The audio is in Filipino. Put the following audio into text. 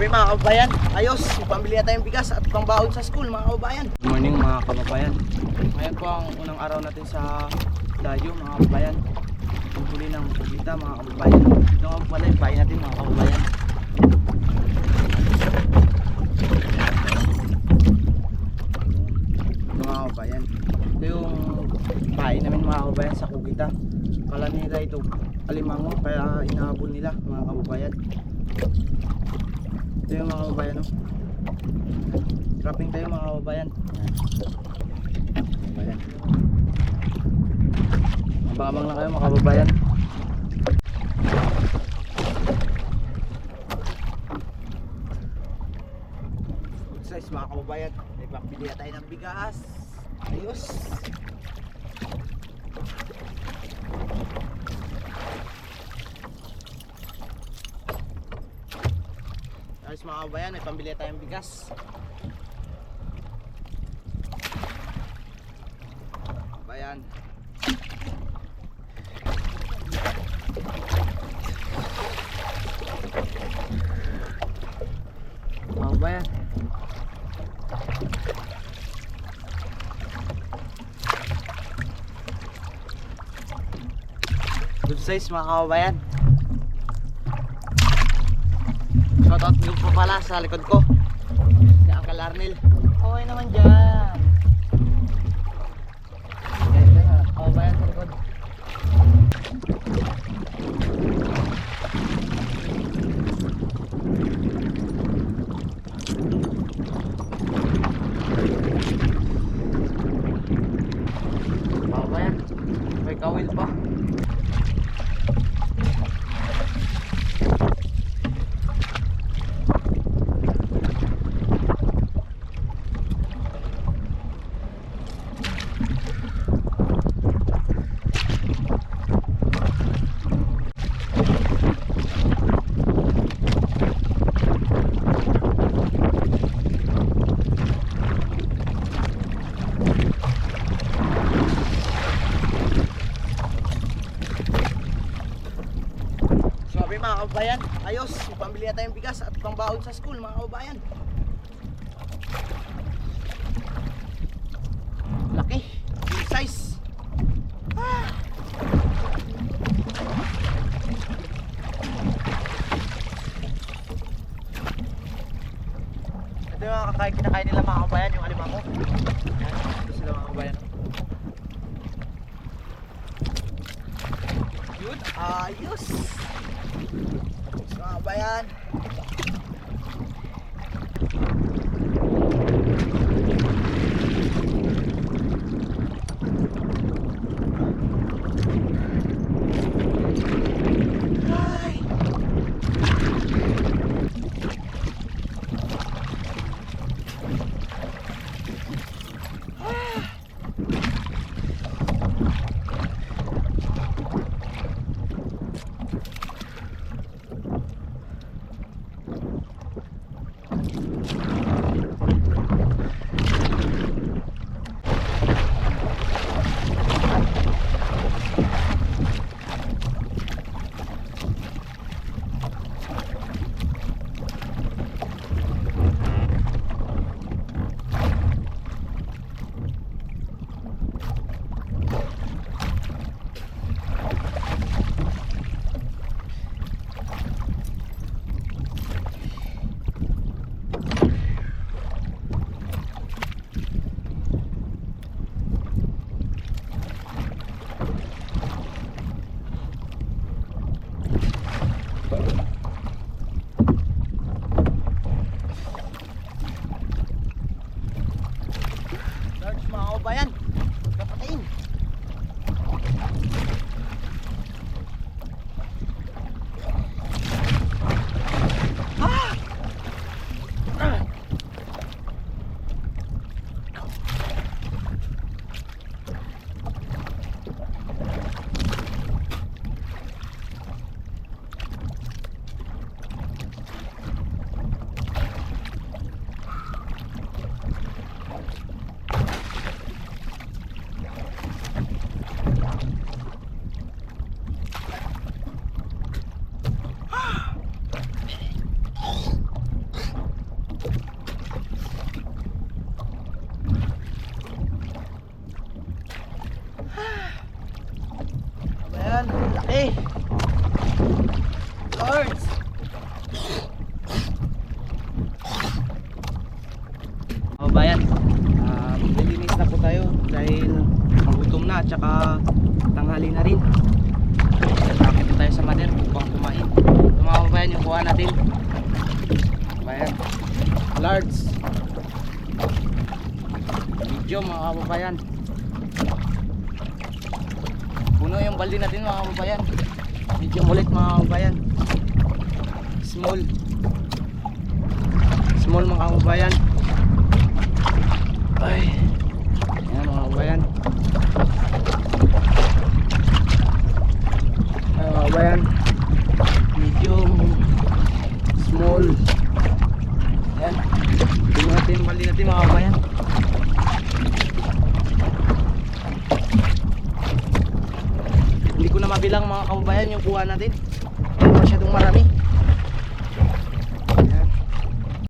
Sabi mga kababayan, ayos, pambili na tayong bigas at pangbaon sa school mga kababayan. Good morning mga kababayan. Ngayon po ang unang araw natin sa Dayo mga kababayan. Pagpuli ng pagkita mga kababayan. Ito nga pala yung bahay natin mga kababayan. Ito mga kababayan. Ito yung bahay namin mga kababayan sa Kugita. Kala nila ito alimango kaya inahabol nila mga kababayan. Ito yung mga kababayan no? Trapping tayo mga kababayan. Ayan. Kababayan. Mababang lang kayo mga kababayan. Good size mga kababayan. May pambili na tayo ng bigas. Ayos. Ayos mga kababayan, may pambili tayong bigas. Kabayan. Mga kababayan. Good size mga Shoutout nyo po pala sa likod ko. Si Uncle Arnel. Okay naman dyan. Ganda nga. Kababayan sa likod. Kababayan. May kawil pa. Sabi mga kababayan, ayos, pambili na tayong bigas at pangbaon sa school mga kababayan. Laki, big size. Ah. Ito yung kakain, kinakain nila mga kababayan, yung alimango. Ayan, ito sila mga kababayan. Ayos. So, mga Quay Ayan, laki. Lords. Kababayan, uh, maglilinis na po tayo dahil magutom na at saka tanghali na rin. Nakakit na tayo sa mader upang kumain. Kababayan yung kuha natin. Kababayan, large. Medium mga kababayan. Yung balde natin mga kababayan. Medium ulit mga kababayan. Small. Small mga kababayan. Ay. Ayan mga kababayan. Ayan mga kababayan. Medium. Small. Ayan. Tingnan natin yung balde natin mga kababayan. Hindi mabilang mga kababayan yung kuha natin. Dahil masyadong marami.